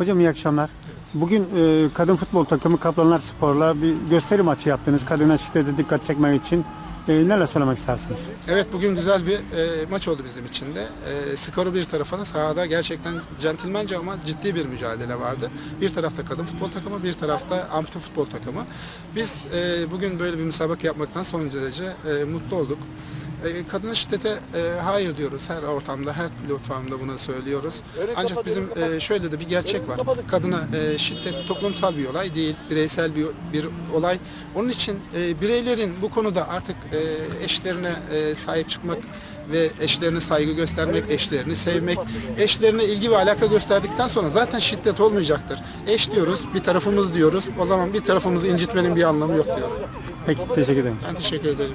Hocam iyi akşamlar. Bugün e, kadın futbol takımı Kaplanlar Spor'la bir gösteri maçı yaptınız. Kadına şiddete dikkat çekmek için. E, neler söylemek istersiniz? Evet bugün güzel bir e, maç oldu bizim için de. E, skoru bir tarafa da sahada gerçekten centilmence ama ciddi bir mücadele vardı. Bir tarafta kadın futbol takımı, bir tarafta ampute futbol takımı. Biz e, bugün böyle bir müsabaka yapmaktan son derece e, mutlu olduk. E, kadına şiddete e, hayır diyoruz her ortamda, her platformda bunu söylüyoruz. Ancak bizim e, şöyle de bir gerçek var. Kadına e, şiddet toplumsal bir olay değil, bireysel bir, bir olay. Onun için e, bireylerin bu konuda artık e, eşlerine e, sahip çıkmak ve eşlerine saygı göstermek, eşlerini sevmek, eşlerine ilgi ve alaka gösterdikten sonra zaten şiddet olmayacaktır. Eş diyoruz, bir tarafımız diyoruz. O zaman bir tarafımızı incitmenin bir anlamı yok diyorum. Peki teşekkür ederim. Ben teşekkür ederim.